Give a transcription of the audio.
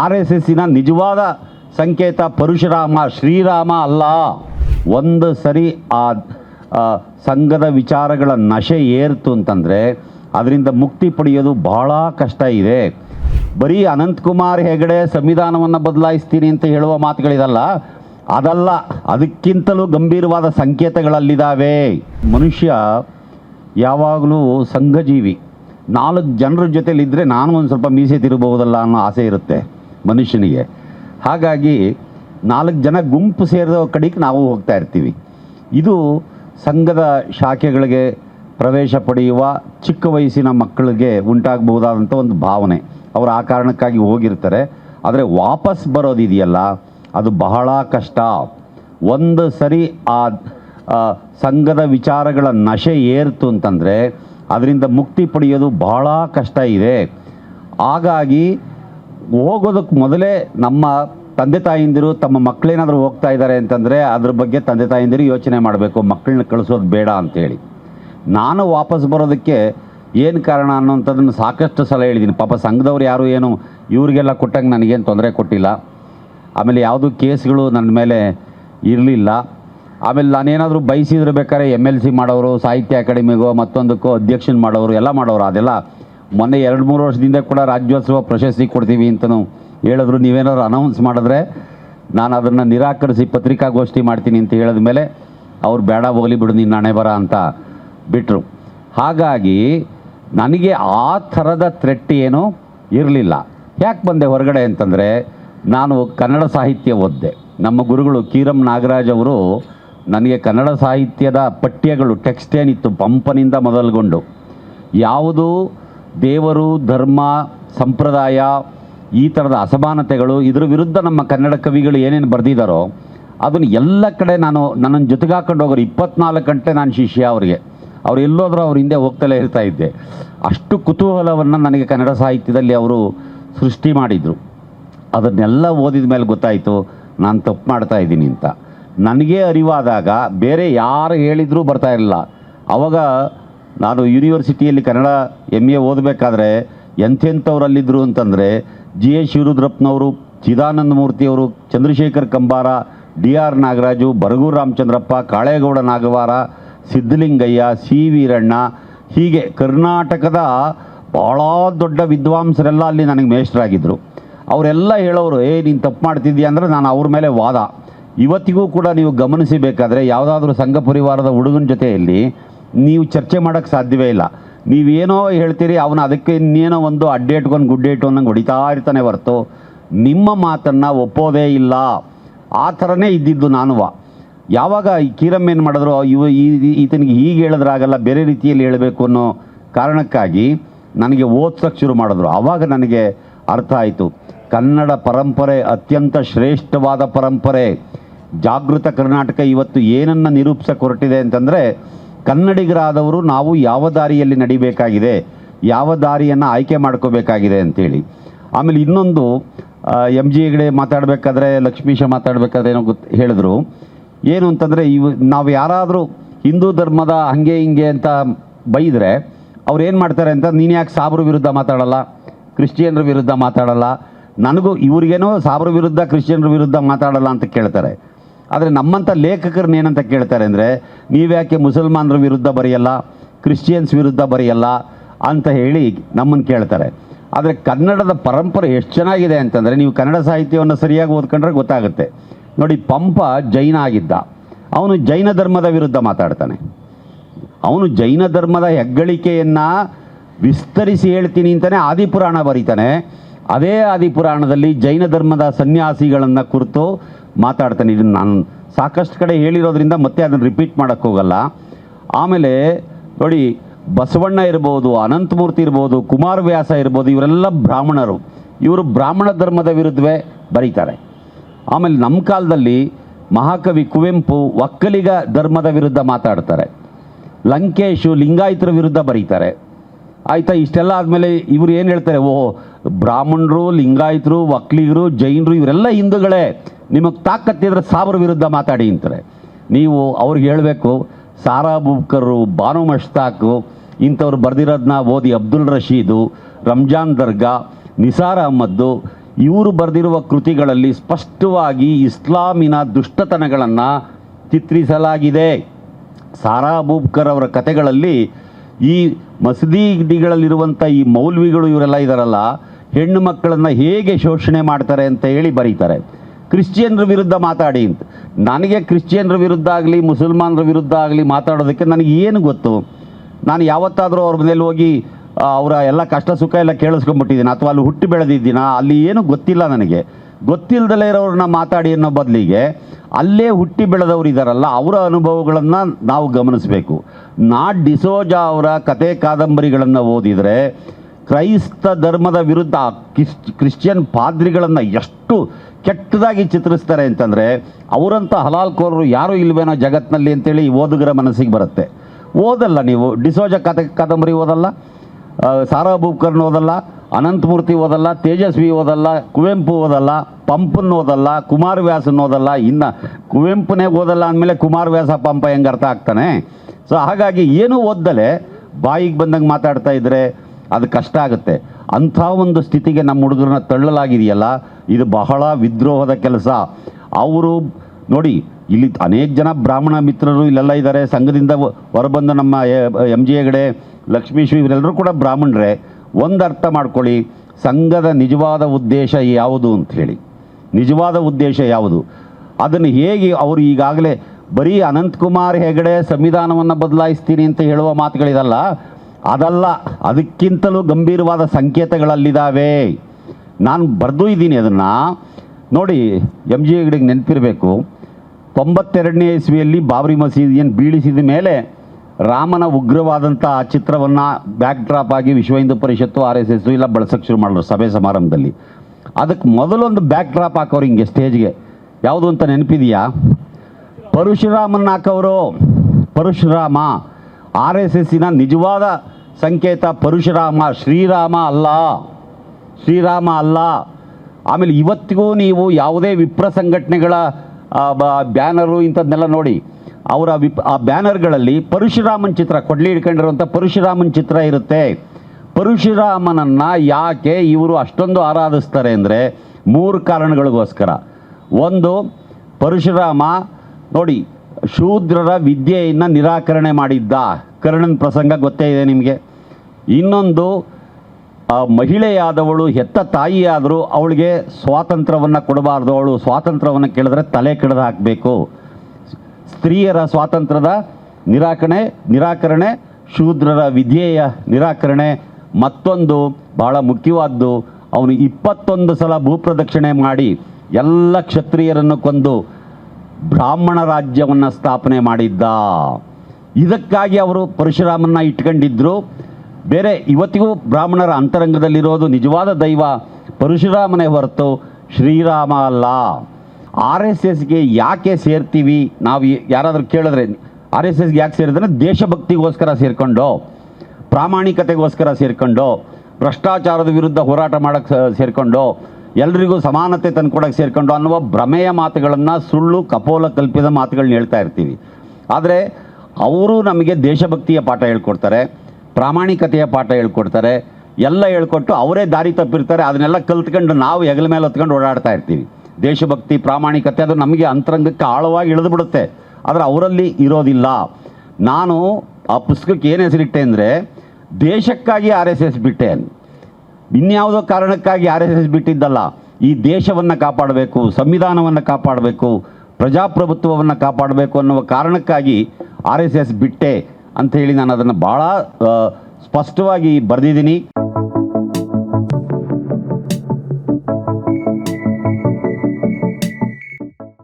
R S ಎಸ್ಸಿನ ನಿಜವಾದ ಸಂಕೇತ ಪರಶುರಾಮ, ಶ್ರೀರಾಮ ಅಲ್ಲ. ಒಂದು ಸರಿ ಆ ಸಂಘದ ವಿಚಾರಗಳ ನಶೆ ಏರ್ತು ಅಂತಂದರೆ ಅದರಿಂದ ಮುಕ್ತಿ ಪಡೆಯೋದು ಬಹಳ ಕಷ್ಟ ಇದೆ. ಬರೀ ಅನಂತಕುಮಾರ್ ಹೆಗಡೆ ಸಂವಿಧಾನವನ್ನು ಬದಲಾಯಿಸ್ತೀನಿ ಅಂತ ಹೇಳುವ ಮಾತುಗಳಿದಲ್ಲ, ಅದಲ್ಲ, ಅದಕ್ಕಿಂತಲೂ ಗಂಭೀರವಾದ ಸಂಕೇತಗಳಲ್ಲಿದ್ದಾವೆ ಮನುಷ್ಯ ಯಾವಾಗಲೂ ಸಂಘಜೀವಿ. ನಾಲ್ಕು ಜನರ ಜೊತೆಲಿದ್ದರೆ ನಾನು ಒಂದು ಸ್ವಲ್ಪ ಮೀಸೆ ತಿರುಗಬಹುದಲ್ಲ ಅನ್ನೋ ಆಸೆ ಇರುತ್ತೆ. ಮನುಷ್ಯನಿಗೆ. ಹಾಗಾಗಿ ನಾಲ್ಕು ಜನ ಗುಂಪು ಸೇರಿದ ಕಡೆಗೆ ನಾವು ಹೋಗ್ತಾ ಇರ್ತೀವಿ. ಇದು ಸಂಘದ ಶಾಖೆಗಳಿಗೆ ಪ್ರವೇಶ ಪಡೆಯುವ ಚಿಕ್ಕ ವಯಸ್ಸಿನ ಮಕ್ಕಳಿಗೆ ಉಂಟಾಗಬಹುದಾದಂಥ ಒಂದು ಭಾವನೆ. ಅವರು ಆ ಕಾರಣಕ್ಕಾಗಿ ಹೋಗಿರ್ತಾರೆ. ಆದರೆ ವಾಪಸ್ ಬರೋದಿದೆಯಲ್ಲ ಅದು ಬಹಳ ಕಷ್ಟ. ಒಂದು ಸರಿ ಆ ಆ, ಸಂಘದ ವಿಚಾರಗಳ ನಶೆ ಏರ್ತು ಅಂತಂದರೆ ಅದರಿಂದ ಮುಕ್ತಿ ಪಡೆಯೋದು ಬಹಳ ಕಷ್ಟ ಇದೆ. ಹಾಗಾಗಿ ಹೋಗೋದಕ್ಕೆ ಮೊದಲೇ ನಮ್ಮ ತಂದೆ ತಾಯಿಂದಿರು ತಮ್ಮ ಮಕ್ಕಳೇನಾದರೂ ಹೋಗ್ತಾ ಇದ್ದಾರೆ ಅಂತಂದರೆ ಅದ್ರ ಬಗ್ಗೆ ತಂದೆ ತಾಯಿಂದಿರು ಯೋಚನೆ ಮಾಡಬೇಕು, ಮಕ್ಕಳನ್ನ ಕಳಿಸೋದು ಬೇಡ ಅಂತೇಳಿ. ನಾನು ವಾಪಸ್ ಬರೋದಕ್ಕೆ ಏನು ಕಾರಣ ಅನ್ನೋಂಥದ್ದನ್ನು ಸಾಕಷ್ಟು ಸಲ ಹೇಳಿದ್ದೀನಿ ಪಾಪ ಸಂಘದವ್ರು ಯಾರು ಏನು, ಇವ್ರಿಗೆಲ್ಲ ಕೊಟ್ಟಂಗೆ ನನಗೇನು ತೊಂದರೆ ಕೊಟ್ಟಿಲ್ಲ. ಆಮೇಲೆ ಯಾವುದು ಕೇಸ್ಗಳು ನನ್ನ ಮೇಲೆ ಇರಲಿಲ್ಲ. ಆಮೇಲೆ ನಾನೇನಾದರೂ ಬಯಸಿದ್ರೆ ಬೇಕಾದ್ರೆ ಎಂ ಎಲ್ ಸಿ ಮಾಡೋರು, ಸಾಹಿತ್ಯ ಅಕಾಡೆಮಿಗೋ ಮತ್ತೊಂದಕ್ಕೋ ಅಧ್ಯಕ್ಷನ್ ಮಾಡೋರು, ಎಲ್ಲ ಮಾಡೋರು. ಅದೆಲ್ಲ ಮೊನ್ನೆ ಎರಡು ಮೂರು ವರ್ಷದಿಂದ ಕೂಡ ರಾಜ್ಯೋತ್ಸವ ಪ್ರಶಸ್ತಿ ಕೊಡ್ತೀವಿ ಅಂತಲೂ ಹೇಳಿದ್ರು. ನೀವೇನಾದ್ರು ಅನೌನ್ಸ್ ಮಾಡಿದ್ರೆ ನಾನು ಅದನ್ನು ನಿರಾಕರಿಸಿ ಪತ್ರಿಕಾಗೋಷ್ಠಿ ಮಾಡ್ತೀನಿ ಅಂತ ಹೇಳಿದ ಮೇಲೆ ಅವ್ರು ಬೇಡ ಹೋಗಲಿ ಬಿಡು, ನೀನು ನಾಣೆ ಬರ ಅಂತ ಬಿಟ್ಟರು ಹಾಗಾಗಿ ನನಗೆ ಆ ಥರದ ಥ್ರೆಟ್ ಏನೂ ಇರಲಿಲ್ಲ. ಯಾಕೆ ಬಂದೆ ಹೊರಗಡೆ ಅಂತಂದರೆ ನಾನು ಕನ್ನಡ ಸಾಹಿತ್ಯ ಓದ್ದೆ. ನಮ್ಮ ಗುರುಗಳು ಕೀರಂ ನಾಗರಾಜ್ ಅವರು ನನಗೆ ಕನ್ನಡ ಸಾಹಿತ್ಯದ ಪಠ್ಯಗಳು ಟೆಕ್ಸ್ಟ್ ಏನಿತ್ತು, ಪಂಪನಿಂದ ಮೊದಲುಗೊಂಡು. ಯಾವುದು ದೇವರು, ಧರ್ಮ, ಸಂಪ್ರದಾಯ, ಈ ಥರದ ಅಸಮಾನತೆಗಳು, ಇದರ ವಿರುದ್ಧ ನಮ್ಮ ಕನ್ನಡ ಕವಿಗಳು ಏನೇನು ಬರೆದಿದ್ದಾರೋ ಅದನ್ನು ಎಲ್ಲ ಕಡೆ ನಾನು ನನ್ನನ್ನು ಜೊತೆಗಾಕೊಂಡು ಹೋಗೋರು ಇಪ್ಪತ್ನಾಲ್ಕು ಗಂಟೆ ನಾನು ಶಿಷ್ಯ ಅವರಿಗೆ. ಅವ್ರು ಎಲ್ಲೋದರೂ ಅವ್ರ ಹಿಂದೆ ಹೋಗ್ತಲೇ ಇರ್ತಾ ಇದ್ದೆ. ಅಷ್ಟು ಕುತೂಹಲವನ್ನು ನನಗೆ ಕನ್ನಡ ಸಾಹಿತ್ಯದಲ್ಲಿ ಅವರು ಸೃಷ್ಟಿ ಮಾಡಿದರು. ಅದನ್ನೆಲ್ಲ ಓದಿದ ಮೇಲೆ ಗೊತ್ತಾಯಿತು, ನಾನು ತಪ್ಪು ಮಾಡ್ತಾ ಇದ್ದೀನಿ ಅಂತ. ನನಗೆ ಅರಿವಾದಾಗ ಬೇರೆ ಯಾರು ಹೇಳಿದರೂ ಬರ್ತಾ ಇರಲಿಲ್ಲ. ಅವಾಗ ನಾನು ಯೂನಿವರ್ಸಿಟಿಯಲ್ಲಿ ಕನ್ನಡ ಎಂ ಎ ಓದಬೇಕಾದ್ರೆ ಎಂಥೆಂಥವ್ರಲ್ಲಿದ್ದರು ಅಂತಂದರೆ ಜಿ ಎ ಶಿವರುದ್ರಪ್ಪನವರು, Chidananda ಮೂರ್ತಿಯವರು, Chandrashekhar Kambar D R Nagaraju, Baragur Ramachandrappa, Kalegowda Nagavara, Siddalingaiah, C Veeranna ಹೀಗೆ ಕರ್ನಾಟಕದ ಭಾಳ ದೊಡ್ಡ ವಿದ್ವಾಂಸರೆಲ್ಲ ಅಲ್ಲಿ ನನಗೆ ಮೇಷ್ಟರಾಗಿದ್ದರು ಅವರೆಲ್ಲ ಹೇಳೋರು, ಏ, ನೀನು ತಪ್ಪು ಮಾಡ್ತಿದ್ದೀಯ ಅಂದರೆ ನಾನು ಅವ್ರ ಮೇಲೆ ವಾದ. ಇವತ್ತಿಗೂ ಕೂಡ ನೀವು ಗಮನಿಸಬೇಕಾದ್ರೆ, ಯಾವುದಾದ್ರೂ ಸಂಘ ಪರಿವಾರದ ಹುಡುಗನ ಜೊತೆಯಲ್ಲಿ ನೀವು ಚರ್ಚೆ ಮಾಡೋಕ್ಕೆ ಸಾಧ್ಯವೇ ಇಲ್ಲ. ನೀವೇನೋ ಹೇಳ್ತೀರಿ, ಅವನು ಅದಕ್ಕೆ ಇನ್ನೇನೋ ಒಂದು ಅಡ್ಡೆ ಇಟ್ಕೊಂಡು ಗುಡ್ಡೆ ಅನ್ನಂಗೆ ಹೊಡಿತಾ ಇರ್ತಾನೆ ಹೊರತು. ನಿಮ್ಮ ಮಾತನ್ನು ಒಪ್ಪೋದೇ ಇಲ್ಲ. ಆ ಥರನೇ ಇದ್ದಿದ್ದು ನಾನು ಯಾವಾಗ ಈ ಕೀರಮ್ಮ ಏನು ಮಾಡಿದ್ರು, ಇವ ಈತನಿಗೆ ಹೀಗೆ ಹೇಳಿದ್ರಾಗಲ್ಲ ಬೇರೆ ರೀತಿಯಲ್ಲಿ ಹೇಳಬೇಕು ಅನ್ನೋ ಕಾರಣಕ್ಕಾಗಿ ನನಗೆ ಓದ್ಸೋಕ್ಕೆ ಶುರು ಮಾಡಿದ್ರು. ಆವಾಗ ನನಗೆ ಅರ್ಥ ಆಯಿತು. ಕನ್ನಡ ಪರಂಪರೆ ಅತ್ಯಂತ ಶ್ರೇಷ್ಠವಾದ ಪರಂಪರೆ. ಜಾಗೃತ ಕರ್ನಾಟಕ ಇವತ್ತು ಏನನ್ನು ನಿರೂಪಿಸಕ್ಕೆ ಹೊರಟಿದೆ ಅಂತಂದರೆ ಕನ್ನಡಿಗರಾದವರು ನಾವು ಯಾವ ದಾರಿಯಲ್ಲಿ ನಡಿಬೇಕಾಗಿದೆ, ಯಾವ ದಾರಿಯನ್ನು ಆಯ್ಕೆ ಮಾಡ್ಕೋಬೇಕಾಗಿದೆ ಅಂತೇಳಿ. ಆಮೇಲೆ ಇನ್ನೊಂದು ಎಂ ಜಿ ಹೆಗಡೆ ಮಾತಾಡಬೇಕಾದ್ರೆ, ಲಕ್ಷ್ಮೀಶ ಮಾತಾಡಬೇಕಾದ್ರೆ ಏನೋ ಗೊತ್ತು ಹೇಳಿದ್ರು. ಏನು ಅಂತಂದರೆ, ಇವು, ನಾವು ಯಾರಾದರೂ ಹಿಂದೂ ಧರ್ಮದ ಹಂಗೆ ಹಿಂಗೆ ಅಂತ ಬೈದರೆ, ಅವ್ರು ಏನು ಮಾಡ್ತಾರೆ ಅಂತ, ನೀನು ಯಾಕೆ ಸಾಬ್ರ ವಿರುದ್ಧ ಮಾತಾಡಲ್ಲ, ಕ್ರಿಶ್ಚಿಯನ್ರ ವಿರುದ್ಧ ಮಾತಾಡಲ್ಲ, ನನಗೂ ಇವ್ರಿಗೇನೋ ಸಾಬ್ರ ವಿರುದ್ಧ, ಕ್ರಿಶ್ಚಿಯನ್ರ ವಿರುದ್ಧ ಮಾತಾಡಲ್ಲ ಅಂತ ಕೇಳ್ತಾರೆ. ಆದರೆ ನಮ್ಮಂಥ ಲೇಖಕರನ್ನ ಏನಂತ ಕೇಳ್ತಾರೆ ಅಂದರೆ, ನೀವ್ಯಾಕೆ ಮುಸಲ್ಮಾನರ ವಿರುದ್ಧ ಬರೆಯಲ್ಲ, ಕ್ರಿಶ್ಚಿಯನ್ಸ್ ವಿರುದ್ಧ ಬರೆಯಲ್ಲ ಅಂತ ಹೇಳಿ ನಮ್ಮನ್ನು ಕೇಳ್ತಾರೆ. ಆದರೆ ಕನ್ನಡದ ಪರಂಪರೆ ಎಷ್ಟು ಚೆನ್ನಾಗಿದೆ ಅಂತಂದರೆ, ನೀವು ಕನ್ನಡ ಸಾಹಿತ್ಯವನ್ನು ಸರಿಯಾಗಿ ಓದ್ಕೊಂಡ್ರೆ ಗೊತ್ತಾಗುತ್ತೆ. ನೋಡಿ, ಪಂಪ ಜೈನ ಆಗಿದ್ದ. ಅವನು ಜೈನ ಧರ್ಮದ ವಿರುದ್ಧ ಮಾತಾಡ್ತಾನೆ. ಅವನು ಜೈನ ಧರ್ಮದ ಹೆಗ್ಗಳಿಕೆಯನ್ನು ವಿಸ್ತರಿಸಿ ಹೇಳ್ತೀನಿ ಅಂತಲೇ ಆದಿಪುರಾಣ ಬರೀತಾನೆ. ಅದೇ ಆದಿಪುರಾಣದಲ್ಲಿ ಜೈನ ಧರ್ಮದ ಸನ್ಯಾಸಿಗಳನ್ನು ಕುರಿತು ಮಾತಾಡ್ತಾನೆ. ಇದನ್ನು ನಾನು ಸಾಕಷ್ಟು ಕಡೆ ಹೇಳಿರೋದ್ರಿಂದ ಮತ್ತೆ ಅದನ್ನು ರಿಪೀಟ್ ಮಾಡೋಕ್ಕೆ ಹೋಗಲ್ಲ. ಆಮೇಲೆ ನೋಡಿ, ಬಸವಣ್ಣ ಇರ್ಬೋದು, ಅನಂತಮೂರ್ತಿ ಇರ್ಬೋದು, ಕುಮಾರವ್ಯಾಸ ಇರ್ಬೋದು, ಇವರೆಲ್ಲ ಬ್ರಾಹ್ಮಣರು. ಇವರು ಬ್ರಾಹ್ಮಣ ಧರ್ಮದ ವಿರುದ್ಧವೇ ಬರೀತಾರೆ. ಆಮೇಲೆ ನಮ್ಮ ಕಾಲದಲ್ಲಿ ಮಹಾಕವಿ ಕುವೆಂಪು ಒಕ್ಕಲಿಗ ಧರ್ಮದ ವಿರುದ್ಧ ಮಾತಾಡ್ತಾರೆ. ಲಂಕೇಶು ಲಿಂಗಾಯತರ ವಿರುದ್ಧ ಬರೀತಾರೆ. ಆಯಿತಾ, ಇಷ್ಟೆಲ್ಲ ಆದಮೇಲೆ ಇವರು ಏನು ಹೇಳ್ತಾರೆ? ಓ ಬ್ರಾಹ್ಮಣರು, ಲಿಂಗಾಯತರು, ವಕ್ಲಿಗರು, ಜೈನರು, ಇವರೆಲ್ಲ ಹಿಂದೂಗಳೇ, ನಿಮಗೆ ತಾಕತ್ತಿದ್ರೆ ಸಾವಿರ ವಿರುದ್ಧ ಮಾತಾಡಿ ಅಂತಾರೆ. ನೀವು ಅವ್ರಿಗೆ ಹೇಳಬೇಕು, ಸಾರಾ ಬುಬ್ಕರು, ಬಾನು ಮಷ್ತಾಕು ಇಂಥವ್ರು ಬರೆದಿರೋದನ್ನ ಓದಿ ಅಬ್ದುಲ್ ರಶೀದು, ರಂಜಾನ್ ದರ್ಗಾ, ನಿಸಾರ್ ಅಹಮ್ಮದ್ದು ಇವರು ಬರೆದಿರುವ ಕೃತಿಗಳಲ್ಲಿ ಸ್ಪಷ್ಟವಾಗಿ ಇಸ್ಲಾಮಿನ ದುಷ್ಟತನಗಳನ್ನು ಚಿತ್ರಿಸಲಾಗಿದೆ. ಸಾರಾ ಅಬೂಬ್ಕರ್ ಅವರ ಕಥೆಗಳಲ್ಲಿ ಈ ಮಸೀದಿಗಳಲ್ಲಿರುವಂಥ ಈ ಮೌಲ್ವಿಗಳು ಇವರೆಲ್ಲ ಇದ್ದಾರಲ್ಲ ಹೆಣ್ಣು ಮಕ್ಕಳನ್ನು ಹೇಗೆ ಶೋಷಣೆ ಮಾಡ್ತಾರೆ ಅಂತ ಹೇಳಿ ಬರೀತಾರೆ. ಕ್ರಿಶ್ಚಿಯನ್ರ ವಿರುದ್ಧ ಮಾತಾಡಿ ಅಂತ. ನನಗೆ ಕ್ರಿಶ್ಚಿಯನ್ರ ವಿರುದ್ಧ ಆಗಲಿ, ಮುಸಲ್ಮಾನರ ವಿರುದ್ಧ ಆಗಲಿ ಮಾತಾಡೋದಕ್ಕೆ ನನಗೆ ಏನು ಗೊತ್ತು? ನಾನು ಯಾವತ್ತಾದರೂ ಅವ್ರ ಮನೇಲಿ ಹೋಗಿ ಅವರ ಎಲ್ಲ ಕಷ್ಟ ಸುಖ ಎಲ್ಲ ಕೇಳಿಸ್ಕೊಂಡ್ಬಿಟ್ಟಿದ್ದೀನಿ. ಅಥವಾ ಅಲ್ಲಿ ಹುಟ್ಟಿ ಬೆಳೆದಿದ್ದೀನಾ? ಅಲ್ಲಿ ಏನು ಗೊತ್ತಿಲ್ಲ ನನಗೆ. ಗೊತ್ತಿಲ್ಲದಲೇ ಇರೋರನ್ನ ಮಾತಾಡಿ ಅನ್ನೋ ಬದಲಿಗೆ ಅಲ್ಲೇ ಹುಟ್ಟಿ ಬೆಳೆದವರು ಇದ್ದಾರಲ್ಲ ಅವರ ಅನುಭವಗಳನ್ನು ನಾವು ಗಮನಿಸಬೇಕು. ನಾ ಡಿಸೋಜಾ ಅವರ ಕತೆ ಕಾದಂಬರಿಗಳನ್ನು ಓದಿದರೆ ಕ್ರೈಸ್ತ ಧರ್ಮದ ವಿರುದ್ಧ ಕ್ರಿಶ್ಚಿಯನ್ ಪಾದ್ರಿಗಳನ್ನು ಎಷ್ಟು ಕೆಟ್ಟದಾಗಿ ಚಿತ್ರಿಸ್ತಾರೆ ಅಂತಂದರೆ ಅವರಂಥ ಹಲಾಲ್ಕೋರರು ಯಾರೂ ಇಲ್ವೇನೋ ಜಗತ್ತಿನಲ್ಲಿ ಅಂತೇಳಿ ಓದುಗರ ಮನಸ್ಸಿಗೆ ಬರುತ್ತೆ. ಓದಲ್ಲ ನೀವು, ಡಿಸೋಜ ಕತೆ ಕಾದಂಬರಿ ಓದಲ್ಲ ಸಾರಾ ಓದಲ್ಲ ಅನಂತಮೂರ್ತಿ ಓದಲ್ಲ, ತೇಜಸ್ವಿ ಓದಲ್ಲ, ಕುವೆಂಪು ಓದಲ್ಲ, ಪಂಪನ್ನು ಓದಲ್ಲ, ಕುಮಾರವ್ಯಾಸನ್ ಓದಲ್ಲ, ಇನ್ನು ಕುವೆಂಪುನೇ ಓದಲ್ಲ ಅಂದಮೇಲೆ ಕುಮಾರವ್ಯಾಸ, ಪಂಪ ಹೆಂಗೆ ಅರ್ಥ ಆಗ್ತಾನೆ? ಸೊ ಹಾಗಾಗಿ ಏನೂ ಓದ್ದಲೇ ಬಾಯಿಗೆ ಬಂದಂಗೆ ಮಾತಾಡ್ತಾ ಇದ್ದರೆ ಅದು ಕಷ್ಟ ಆಗುತ್ತೆ. ಅಂಥ ಒಂದು ಸ್ಥಿತಿಗೆ ನಮ್ಮ ಹುಡುಗರನ್ನ ತಳ್ಳಲಾಗಿದೆಯಲ್ಲ, ಇದು ಬಹಳ ವಿದ್ರೋಹದ ಕೆಲಸ. ಅವರು ನೋಡಿ, ಇಲ್ಲಿ ಅನೇಕ ಜನ ಬ್ರಾಹ್ಮಣ ಮಿತ್ರರು ಇಲ್ಲೆಲ್ಲ ಇದ್ದಾರೆ ಸಂಘದಿಂದ ಹೊರಬಂದು ಹೊರಬಂದ ನಮ್ಮ ಎಂ ಜಿ ಹೆಗಡೆ ಲಕ್ಷ್ಮೀಶ್ವರಿ ಇವರೆಲ್ಲರೂ ಕೂಡ ಬ್ರಾಹ್ಮಣರೇ. ಒಂದು ಅರ್ಥ ಮಾಡ್ಕೊಳ್ಳಿ, ಸಂಘದ ನಿಜವಾದ ಉದ್ದೇಶ ಯಾವುದು ಅಂತ ಹೇಳಿ. ನಿಜವಾದ ಉದ್ದೇಶ ಯಾವುದು? ಅದನ್ನು ಹೇಗೆ ಅವರು ಈಗಾಗಲೇ ಬರೀ ಅನಂತಕುಮಾರ್ ಹೆಗಡೆ ಸಂವಿಧಾನವನ್ನು ಬದಲಾಯಿಸ್ತೀನಿ ಅಂತ ಹೇಳುವ ಮಾತುಗಳಿದಲ್ಲ, ಅದಲ್ಲ, ಅದಕ್ಕಿಂತಲೂ ಗಂಭೀರವಾದ ಸಂಕೇತಗಳಲ್ಲಿದ್ದಾವೆ. ನಾನು ಬರೆದು ಇದ್ದೀನಿ ಅದನ್ನು. ನೋಡಿ ಎಂ ಜಿ ಹೆಗಡೆಗೆ ನೆನಪಿರಬೇಕು. ತೊಂಬತ್ತೆರಡನೇ ಇಸ್ವಿಯಲ್ಲಿ ಬಾಬರಿ ಮಸೀದಿಯನ್ನು ಬೀಳಿಸಿದ ಮೇಲೆ ರಾಮನ ಉಗ್ರವಾದಂಥ ಆ ಚಿತ್ರವನ್ನು ಬ್ಯಾಕ್ ಡ್ರಾಪ್ ಆಗಿ ವಿಶ್ವ ಹಿಂದೂ ಪರಿಷತ್ತು, ಆರ್ ಎಸ್ ಎಸ್ ಇಲ್ಲ ಬಳಸಕ್ಕೆ ಶುರು ಮಾಡಿದ್ರು ಸಭೆ ಸಮಾರಂಭದಲ್ಲಿ. ಅದಕ್ಕೆ ಮೊದಲೊಂದು ಬ್ಯಾಕ್ ಡ್ರಾಪ್ ಹಾಕೋರು ಹಿಂಗೆ ಸ್ಟೇಜ್ಗೆ ಯಾವುದು ಅಂತ ನೆನಪಿದೆಯಾ? ಪರಶುರಾಮನ್ನ ಹಾಕೋರು ಪರಶುರಾಮ. ಆರ್ ಎಸ್ ಎಸ್ಸಿನ ನಿಜವಾದ ಸಂಕೇತ ಪರಶುರಾಮ, ಶ್ರೀರಾಮ ಅಲ್ಲ. ಶ್ರೀರಾಮ ಅಲ್ಲ. ಆಮೇಲೆ ಇವತ್ತಿಗೂ ನೀವು ಯಾವುದೇ ವಿಪ್ರ ಸಂಘಟನೆಗಳ ಬ್ಯಾನರು ಇಂಥದ್ದನ್ನೆಲ್ಲ ನೋಡಿ. ಅವರ ವಿಪ್ ಆ ಬ್ಯಾನರ್ಗಳಲ್ಲಿ ಪರಶುರಾಮನ್ ಚಿತ್ರ, ಕೊಡ್ಲಿ ಹಿಡ್ಕೊಂಡಿರುವಂಥ ಪರಶುರಾಮನ್ ಚಿತ್ರ ಇರುತ್ತೆ. ಪರಶುರಾಮನನ್ನು ಯಾಕೆ ಇವರು ಅಷ್ಟೊಂದು ಆರಾಧಿಸ್ತಾರೆ ಅಂದರೆ ಮೂರು ಕಾರಣಗಳಿಗೋಸ್ಕರ. ಒಂದು, ಪರಶುರಾಮ ನೋಡಿ, ಶೂದ್ರರ ವಿದ್ಯೆಯನ್ನು ನಿರಾಕರಣೆ ಮಾಡಿದ್ದ. ಕರ್ಣನ್ ಪ್ರಸಂಗ ಗೊತ್ತೇ ಇದೆ ನಿಮಗೆ. ಇನ್ನೊಂದು ಮಹಿಳೆಯಾದವಳು ಹೆತ್ತ ತಾಯಿಯಾದರೂ ಅವಳಿಗೆ ಸ್ವಾತಂತ್ರ್ಯವನ್ನು ಕೊಡಬಾರ್ದು. ಅವಳು ಸ್ವಾತಂತ್ರ್ಯವನ್ನು ಕೇಳಿದ್ರೆ ತಲೆ ಕೆಡದು ಹಾಕಬೇಕು. ಸ್ತ್ರೀಯರ ಸ್ವಾತಂತ್ರ್ಯದ ನಿರಾಕರಣೆ ನಿರಾಕರಣೆ, ಶೂದ್ರರ ವಿಧೇಯ ನಿರಾಕರಣೆ, ಮತ್ತೊಂದು ಬಹಳ ಮುಖ್ಯವಾದ್ದು, ಅವನು ಇಪ್ಪತ್ತೊಂದು ಸಲ ಭೂಪ್ರದಕ್ಷಿಣೆ ಮಾಡಿ ಎಲ್ಲ ಕ್ಷತ್ರಿಯರನ್ನು ಕೊಂದು ಬ್ರಾಹ್ಮಣ ರಾಜ್ಯವನ್ನು ಸ್ಥಾಪನೆ ಮಾಡಿದ್ದ. ಇದಕ್ಕಾಗಿ ಅವರು ಪರಶುರಾಮನ್ನ ಇಟ್ಕೊಂಡಿದ್ರು. ಬೇರೆ ಇವತ್ತಿಗೂ ಬ್ರಾಹ್ಮಣರ ಅಂತರಂಗದಲ್ಲಿರೋದು ನಿಜವಾದ ದೈವ ಪರಶುರಾಮನೇ ಹೊರತು ಶ್ರೀರಾಮ ಅಲ್ಲ. ಆರ್ ಎಸ್ ಎಸ್ಗೆ ಯಾಕೆ ಸೇರ್ತೀವಿ? ನಾವು ಯಾರಾದರೂ ಕೇಳಿದ್ರೆ ಆರ್ ಎಸ್ ಎಸ್ಗೆ ಯಾಕೆ ಸೇರಿದ್ರೆ ದೇಶಭಕ್ತಿಗೋಸ್ಕರ ಸೇರ್ಕೊಂಡು, ಪ್ರಾಮಾಣಿಕತೆಗೋಸ್ಕರ ಸೇರ್ಕೊಂಡು, ಭ್ರಷ್ಟಾಚಾರದ ವಿರುದ್ಧ ಹೋರಾಟ ಮಾಡೋಕ್ಕೆ ಸೇರ್ಕೊಂಡು, ಎಲ್ರಿಗೂ ಸಮಾನತೆ ತಂದ್ಕೊಡಕ್ಕೆ ಸೇರ್ಕೊಂಡು ಅನ್ನುವ ಭ್ರಮೆಯ ಮಾತುಗಳನ್ನು ಸುಳ್ಳು ಕಪೋಲ ಕಲ್ಪಿದ ಮಾತುಗಳನ್ನ ಹೇಳ್ತಾ ಇರ್ತೀವಿ. ಆದರೆ ಅವರು ನಮಗೆ ದೇಶಭಕ್ತಿಯ ಪಾಠ ಹೇಳ್ಕೊಡ್ತಾರೆ, ಪ್ರಾಮಾಣಿಕತೆಯ ಪಾಠ ಹೇಳ್ಕೊಡ್ತಾರೆ, ಎಲ್ಲ ಹೇಳ್ಕೊಟ್ಟು ಅವರೇ ದಾರಿ ತಪ್ಪಿರ್ತಾರೆ, ಅದನ್ನೆಲ್ಲ ಕಲ್ತ್ಕೊಂಡು ನಾವು ಹೆಗಲ ಮೇಲೆ ಹೊತ್ಕೊಂಡು ಓಡಾಡ್ತಾ ಇರ್ತೀವಿ. ದೇಶಭಕ್ತಿ, ಪ್ರಾಮಾಣಿಕತೆ, ಅದು ನಮಗೆ ಅಂತರಂಗಕ್ಕೆ ಆಳವಾಗಿ ಇಳಿದು ಬಿಡುತ್ತೆ ಆದರೆ ಅವರಲ್ಲಿ ಇರೋದಿಲ್ಲ. ನಾನು ಆ ಪುಸ್ತಕಕ್ಕೆ ಏನು ಹೆಸರಿಟ್ಟೆ ಅಂದರೆ, ದೇಶಕ್ಕಾಗಿ ಆರ್ ಎಸ್ ಎಸ್ ಬಿಟ್ಟೆ. ಇನ್ಯಾವುದೋ ಕಾರಣಕ್ಕಾಗಿ ಆರ್ ಎಸ್ ಎಸ್ ಬಿಟ್ಟಿದ್ದಲ್ಲ. ಈ ದೇಶವನ್ನು ಕಾಪಾಡಬೇಕು, ಸಂವಿಧಾನವನ್ನು ಕಾಪಾಡಬೇಕು, ಪ್ರಜಾಪ್ರಭುತ್ವವನ್ನು ಕಾಪಾಡಬೇಕು ಅನ್ನುವ ಕಾರಣಕ್ಕಾಗಿ ಆರ್ ಎಸ್ ಎಸ್ ಬಿಟ್ಟೆ ಅಂತ ಹೇಳಿ ನಾನು ಅದನ್ನು ಭಾಳ ಸ್ಪಷ್ಟವಾಗಿ ಬರೆದಿದ್ದೀನಿ.